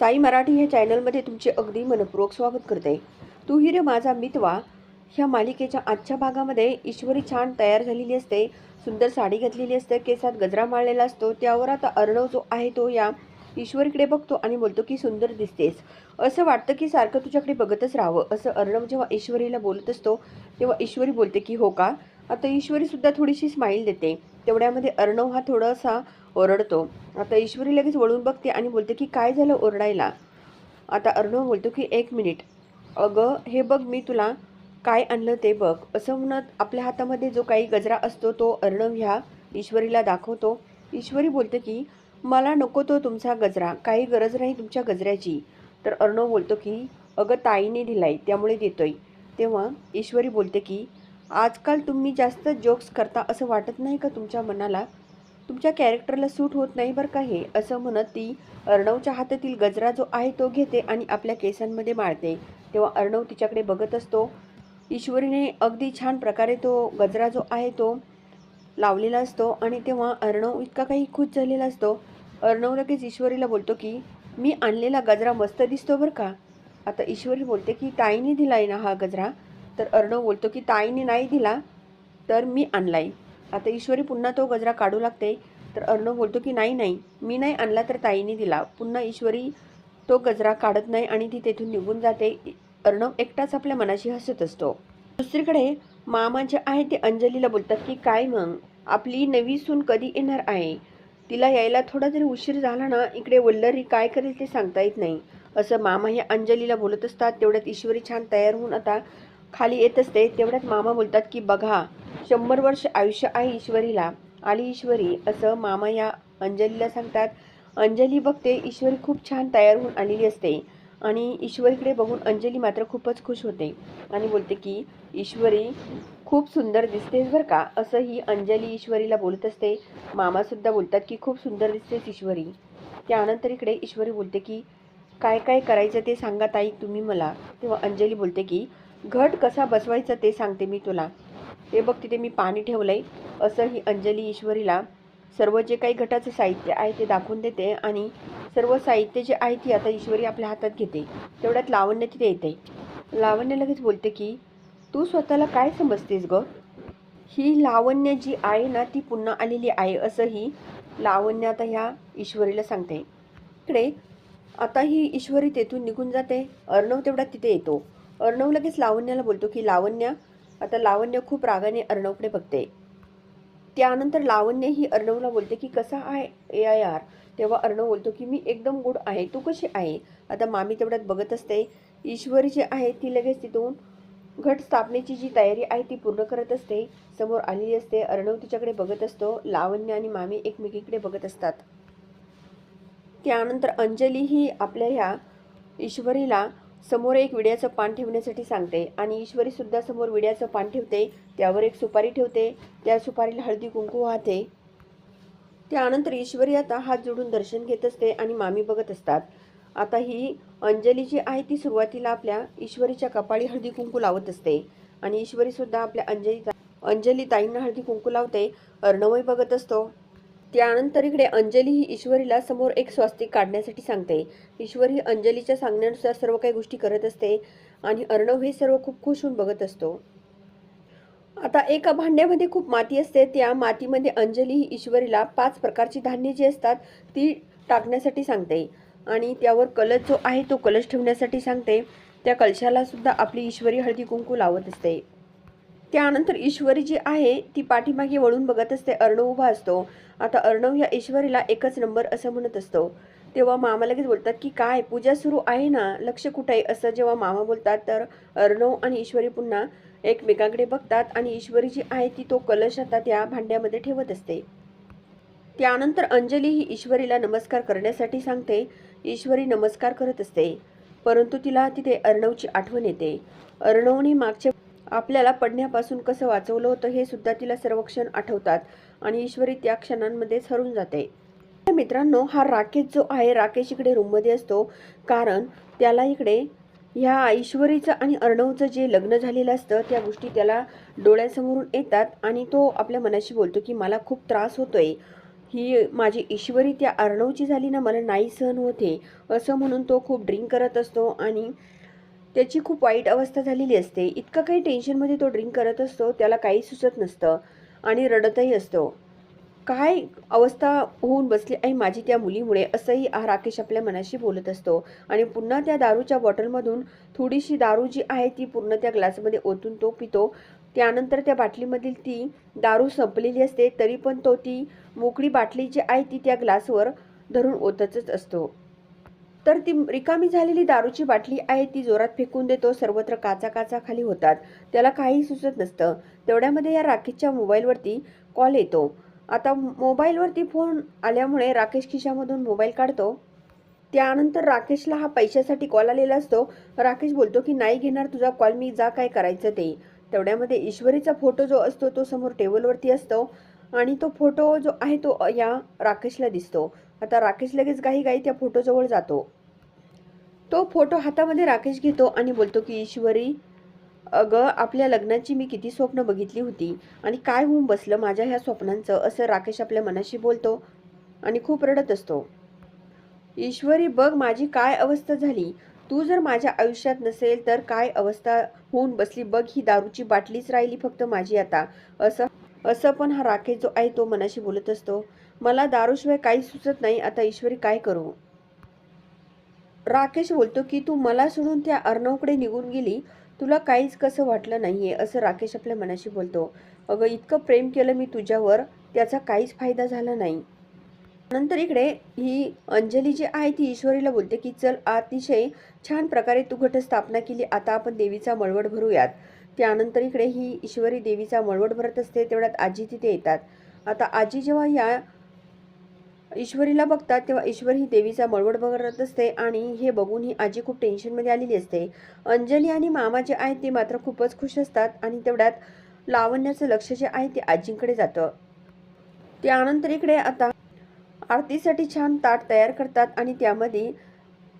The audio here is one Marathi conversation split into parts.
साई मराठी ह्या चॅनलमध्ये तुमचे अगदी मनपूर्वक स्वागत करते. तू ही रे माझा मितवा. ह्या मालिकेच्या आजच्या भागामध्ये ईश्वरी छान तयार झालेली असते सुंदर साडी घातलेली असते केसात गजरा माळलेला असतो त्यावर आता अर्णव जो आहे तो या ईश्वरीकडे बघतो आणि बोलतो की सुंदर दिसतेस. असं वाटतं की सारखं तुझ्याकडे बघतच राहावं. असं अर्णव जेव्हा ईश्वरीला बोलत असतो तेव्हा ईश्वरी बोलते की हो का? आता ईश्वरीसुद्धा थोडीशी स्माईल देते. तेवढ्यामध्ये अर्णव हा थोडासा ओरडतो. आता ईश्वरी लगेच वळून बघते आणि बोलते की काय झालं ओरडायला? आता अर्णव बोलतो की एक मिनिट. अगं हे बघ मी तुला काय आणलं ते बघ. असं म्हणत आपल्या हातामध्ये जो काही गजरा असतो तो अर्णव ह्या ईश्वरीला दाखवतो. ईश्वरी बोलते की मला नको तो तुमचा गजरा. काही गरज नाही तुमच्या गजऱ्याची. तर अर्णव बोलतो की अगं ताईने दिलाय त्यामुळे देतोय. तेव्हा ईश्वरी बोलते की आजकाल तुम्ही जास्त जोक्स करता असं वाटत नाही का तुमच्या मनाला? तुमच्या कॅरेक्टरला सूट होत नाही बरं का हे? असं म्हणत ती अर्णवच्या हातातील गजरा जो आहे तो घेते आणि आपल्या केसांमध्ये माळते तेव्हा अर्णव तिच्याकडे बघत असतो. ईश्वरीने अगदी छान प्रकारे तो गजरा जो आहे तो लावलेला असतो आणि तेव्हा अर्णव इतका काही खुश झालेला असतो. अर्णव लगेच ईश्वरीला बोलतो की मी आणलेला गजरा मस्त दिसतो बरं का? आता ईश्वरी बोलते की ताईने दिलाय ना हा गजरा? तर अर्णव बोलतो की ताईने नाही दिला तर मी आणलाय. आता ईश्वरी पुन्हा तो गजरा काढू लागते. तर अर्णव बोलतो की नाही नाही. मी नाही आणला तर ताईने दिला. पुन्हा ईश्वरी तो गजरा काढत नाही आणि ती तेथून निघून जाते. अर्णव एकटाच आपल्या मनाशी हसत असतो. दुसरीकडे मामा जे आहे ते अंजलीला बोलतात की काय मग? आपली नवी सून कधी येणार आहे? तिला यायला थोडा जरी उशीर झाला ना इकडे वल्लरी काय करेल ते सांगता येत नाही. असं मामा हे अंजलीला बोलत असतात. तेवढ्यात ईश्वरी छान तयार होऊन आता खाली येत असते तेवढ्यात मामा बोलतात की बघा शंभर वर्ष आयुष्य आहे ईश्वरीला. आली ईश्वरी असं मामा या अंजलीला सांगतात. अंजली बघते ईश्वरी खूप छान तयार होऊन आलेली असते. आणि ईश्वरीकडे बघून अंजली मात्र खूपच खुश होते आणि बोलते की ईश्वरी खूप सुंदर दिसतेस बरं का असं ही अंजली ईश्वरीला बोलत असते. मामासुद्धा बोलतात की खूप सुंदर दिसतेस ईश्वरी. त्यानंतर इकडे ईश्वरी बोलते की काय काय करायचं ते सांगा ताई तुम्ही मला. तेव्हा अंजली बोलते की घट कसा बसवायचा ते सांगते मी तुला. ते बघ तिथे मी पाणी ठेवलंय. असं ही अंजली ईश्वरीला सर्व जे काही घटाचं साहित्य आहे ते दाखवून देते आणि सर्व साहित्य जे आहे ती आता ईश्वरी आपल्या हातात घेते. तेवढ्यात लावण्य तिथे येते. लावण्य लगेच बोलते की तू स्वतःला काय समजतेस ग? ही लावण्य जी आहे ना ती पुन्हा आलेली आहे असंही लावण्य आता ह्या ईश्वरीला सांगते. इकडे आता ही ईश्वरी तेथून निघून जाते. अर्णव तेवढा तिथे येतो. अर्णव लगेच लावण्याला बोलतो की लावण्य आता लावण्य खूप रागाने अर्णवकडे बघते. त्यानंतर लावण्य ही अर्णवला बोलते की कसा आहे ए आय आर? तेव्हा अर्णव बोलतो की मी एकदम गुड आहे तू कशी आहे? आता मामी तेवढ्यात बघत असते. ईश्वरी जी आहे ती लगेच तिथून घट स्थापनेची जी तयारी आहे ती पूर्ण करत असते. समोर आलेली असते. अर्णव तिच्याकडे बघत असतो. लावण्य आणि मामी एकमेकीकडे बघत असतात. त्यानंतर अंजली ही आपल्या ह्या ईश्वरीला समोर एक विड्याचं पान ठेवण्यासाठी सांगते आणि ईश्वरीसुद्धा समोर विड्याचं पान ठेवते त्यावर एक सुपारी ठेवते त्या सुपारीला हळदी कुंकू वाहते. त्यानंतर ईश्वरी आता हात जोडून दर्शन घेत असते आणि मामी बघत असतात. आता ही अंजली जी आहे ती सुरुवातीला आपल्या ईश्वरीच्या कपाळी हळदी कुंकू लावत असते आणि ईश्वरीसुद्धा आपल्या अंजली अंजली ताईंना हळदी कुंकू लावते. अर्णवही बघत असतो. त्यानंतर इकडे अंजली ही ईश्वरीला समोर एक स्वास्तिक काढण्यासाठी सांगते. ईश्वरी ही अंजलीच्या सांगण्यानुसार सर्व काही गोष्टी करत असते आणि अर्णव हे सर्व खूप खुश होऊन बघत असतो. आता एका भांड्यामध्ये खूप माती असते त्या मातीमध्ये अंजली ही ईश्वरीला पाच प्रकारची धान्य जी असतात ती टाकण्यासाठी सांगते आणि त्यावर कलश जो आहे तो कलश ठेवण्यासाठी सांगते. त्या कलशाला सुद्धा आपली ईश्वरी हळदी कुंकू लावत असते. त्यानंतर ईश्वरी जी आहे ती पाठीमागे वळून बघत असते अर्णव उभा असतो. आता अर्णव या ईश्वरीला एकच नंबर असं म्हणत असतो. तेव्हा मामा लगेच बोलतात की काय पूजा सुरू आहे ना? लक्ष कुठे आहे? असं जेव्हा मामा बोलतात तर अर्णव आणि ईश्वरी पुन्हा एकमेकांकडे बघतात आणि ईश्वरी जी आहे ती तो कलश आता त्या भांड्यामध्ये ठेवत असते. त्यानंतर अंजली ही ईश्वरीला नमस्कार करण्यासाठी सांगते. ईश्वरी नमस्कार करत असते परंतु तिला तिथे अर्णवची आठवण येते. अर्णवने मागच्या आपल्याला पडण्यापासून कसं वाचवलं होतं हे सुद्धा तिला सर्व क्षण आठवतात आणि ईश्वरी त्या क्षणांमध्येच हरून जाते. मित्रांनो हा राकेश जो आहे राकेश इकडे रूममध्ये असतो. कारण त्याला इकडे ह्या ईश्वरीचं आणि अर्णवचं जे लग्न झालेलं असतं त्या गोष्टी त्याला डोळ्यासमोरून येतात आणि तो आपल्या मनाशी बोलतो की मला खूप त्रास होतोय. ही माझी ईश्वरी त्या अर्णवची झाली ना मला नाही सहन होते असं म्हणून तो खूप ड्रिंक करत असतो आणि त्याची खूप वाईट अवस्था झालेली असते. इतकं काही टेन्शनमध्ये तो ड्रिंक करत असतो त्याला काही सुचत नसतं आणि रडतही असतो. काय अवस्था होऊन बसली आहे माझी त्या मुलीमुळे असंही हा राकेश आपल्या मनाशी बोलत असतो. आणि पुन्हा त्या दारूच्या बॉटलमधून थोडीशी दारू जी आहे ती पूर्ण त्या ग्लासमध्ये ओतून तो पितो. त्यानंतर त्या बाटलीमधील ती दारू संपलेली असते तरी पण तो ती मोकळी बाटली जी आहे ती त्या ग्लासवर धरून ओततच असतो. तर ती रिकामी झालेली दारूची बाटली आहे ती जोरात फेकून देतो सर्वत्र काचा काचा खाली होतात. त्याला काही सुचत नसतं. तेवढ्यामध्ये या राकेशच्या मोबाईलवरती कॉल येतो. आता मोबाईलवरती फोन आल्यामुळे राकेश खिशामधून मोबाईल काढतो. त्यानंतर राकेशला हा पैशासाठी कॉल आलेला असतो. राकेश बोलतो की नाही घेणार तुझा कॉल मी जा काय करायचं ते. तेवढ्यामध्ये ईश्वरीचा फोटो जो असतो तो समोर टेबलवरती असतो. आणि तो फोटो जो आहे तो या राकेशला दिसतो. आता राकेश लगेच काही काही त्या फोटोजवळ जातो. तो फोटो हातामध्ये राकेश घेतो आणि बोलतो की ईश्वरी अगं आपल्या लग्नाची मी किती स्वप्न बघितली होती आणि काय होऊन बसलं माझ्या ह्या स्वप्नांचं? असं राकेश आपल्या मनाशी बोलतो आणि खूप रडत असतो. ईश्वरी बघ माझी काय अवस्था झाली. तू जर माझ्या आयुष्यात नसेल तर काय अवस्था होऊन बसली बघ ही दारूची बाटलीच राहिली फक्त माझी आता. असं असं पण हा राकेश जो आहे तो मनाशी बोलत असतो. मला दारूशिवाय काही सुचत नाही आता ईश्वरी काय करू? राकेश बोलतो की तू मला सोडून त्या अर्णवकडे निघून गेली तुला काहीच कसं वाटलं नाही आहे असं राकेश आपल्या मनाशी बोलतो. अगं इतकं प्रेम केलं मी तुझ्यावर त्याचा काहीच फायदा झाला नाही. नंतर इकडे ही अंजली जी आहे ती ईश्वरीला बोलते की चल अतिशय छान प्रकारे तू घटस्थापना केली आता आपण देवीचा मळवट भरूयात. त्यानंतर इकडे ही ईश्वरी देवीचा मळवट भरत असते तेवढ्यात आजी तिथे येतात. आता आजी जेव्हा या ईश्वरीला बघतात तेव्हा ईश्वर ही देवीचा मळवड बघत असते आणि हे बघून ही आजी खूप टेन्शनमध्ये आलेली असते. अंजली आणि मामा जे आहेत ते मात्र खूपच खुश असतात आणि तेवढ्यात लावण्याचं लक्ष जे आहे ते आजींकडे जातं. त्यानंतर इकडे आता आरतीसाठी छान ताट तयार करतात आणि त्यामध्ये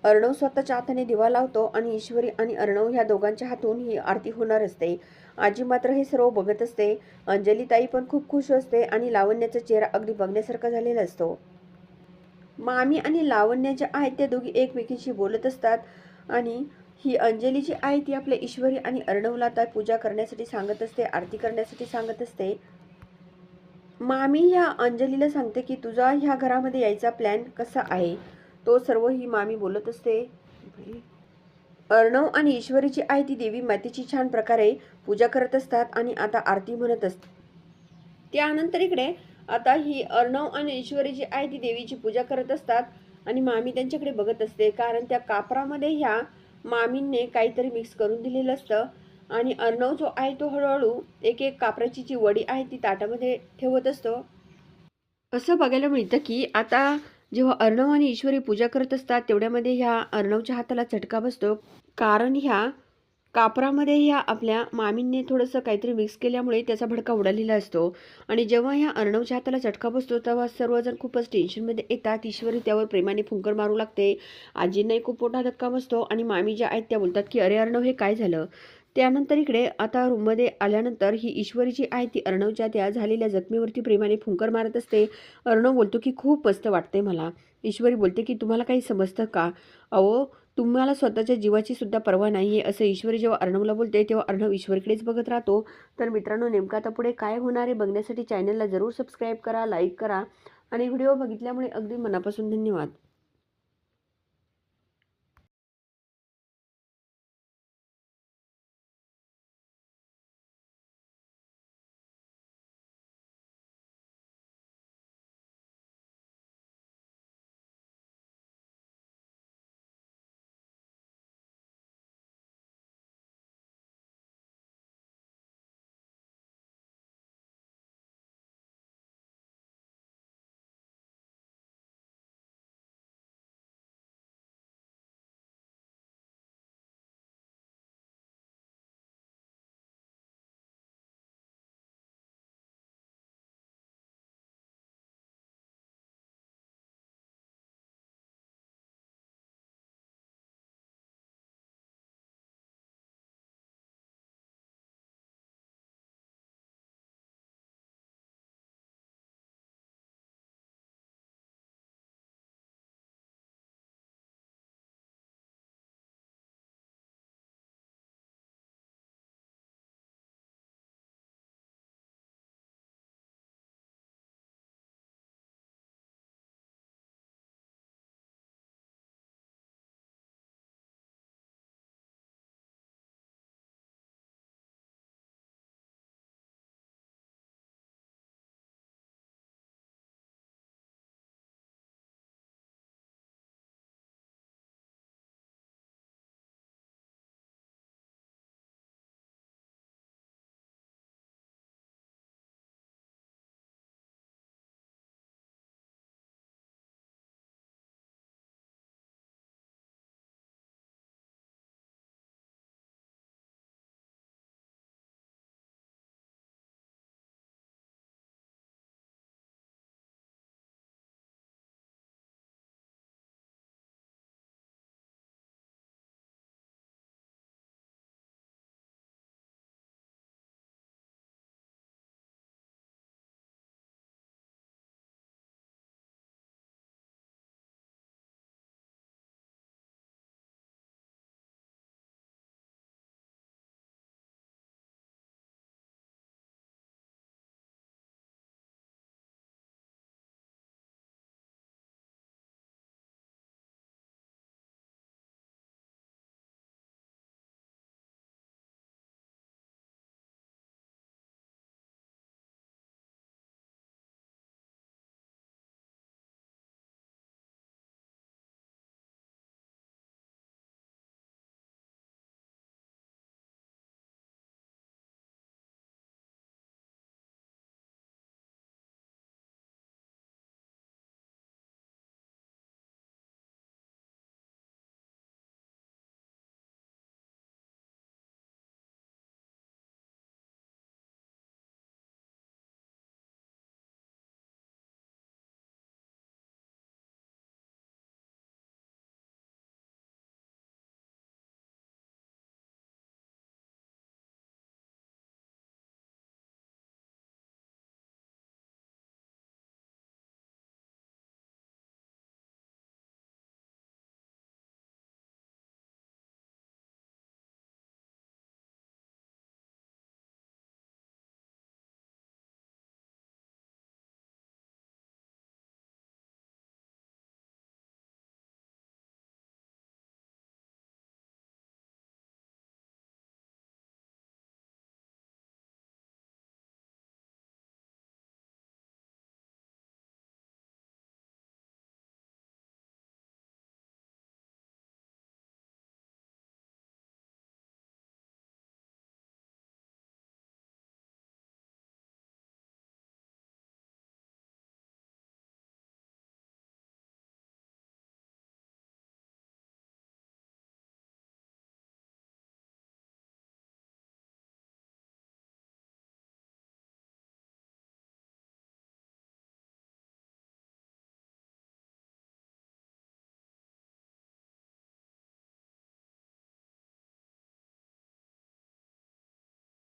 अर्णव स्वतःच्या हाताने दिवा लावतो आणि ईश्वरी आणि अर्णव ह्या दोघांच्या हातून ही आरती होणार असते. आजी मात्र हे सर्व बघत असते. अंजली ताई पण खूप खुश असते आणि लावण्याचा चेहरा अगदी बघण्यासारखा झालेला असतो. मामी आणि लावण्य ज्या आहेत त्या दोघी एकमेकींशी बोलत असतात. आणि ही अंजली जी आहे ती आपल्या ईश्वरी आणि अर्णवला आता पूजा करण्यासाठी सांगत असते आरती करण्यासाठी सांगत असते. मामी ह्या अंजलीला सांगते की तुझा ह्या घरामध्ये यायचा प्लॅन कसा आहे? तो सर्व ही मामी बोलत असते. अर्णव आणि ईश्वरीची आई ती देवी मातेची छान प्रकारे पूजा करत असतात आणि आता आरती म्हणत असते. त्यानंतर इकडे आता ही अर्णव आणि ईश्वरी जी आहे ती देवीची पूजा करत असतात आणि मामी त्यांच्याकडे बघत असते. कारण त्या कापरामध्ये ह्या मामींनी काहीतरी मिक्स करून दिलेलं असतं. आणि अर्णव जो आहे तो हळूहळू एक एक कापराची जी वडी आहे ती ताटामध्ये ठेवत असतो. असं बघायला मिळतं की आता जेव्हा अर्णव आणि ईश्वरी पूजा करत असतात तेवढ्यामध्ये ह्या अर्णवच्या हाताला चटका बसतो. कारण ह्या कापरामध्ये ह्या आपल्या मामींनी थोडंसं काहीतरी मिक्स केल्यामुळे त्याचा भडका उडालेला असतो. आणि जेव्हा ह्या अर्णवच्या हाताला चटका बसतो तेव्हा सर्वजण खूपच टेन्शनमध्ये येतात. ईश्वरी त्यावर प्रेमाने फुंकर मारू लागते. आजींनाही खूप मोठा धक्का बसतो आणि मामी ज्या आहेत त्या बोलतात की अरे अर्णव हे काय झालं? त्यानंतर इकडे आता रूममध्ये आल्यानंतर ही ईश्वरी जी आहे ती अर्णवच्या त्या झालेल्या जखमीवरती प्रेमाने फुंकर मारत असते. अर्णव बोलतो की खूप मस्त वाटते मला. ईश्वरी बोलते की तुम्हाला काही समजतं का? अहो तुम्हाला स्वतःच्या जीवाची सुद्धा पर्वा नाही आहे असं ईश्वरी जेव्हा अर्णवला बोलते तेव्हा अर्णव ईश्वरकडेच बघत राहतो. तर मित्रांनो नेमका आता पुढे काय होणार आहे बघण्यासाठी चॅनलला जरूर सबस्क्राईब करा लाईक करा आणि व्हिडिओ बघितल्यामुळे अगदी मनापासून धन्यवाद.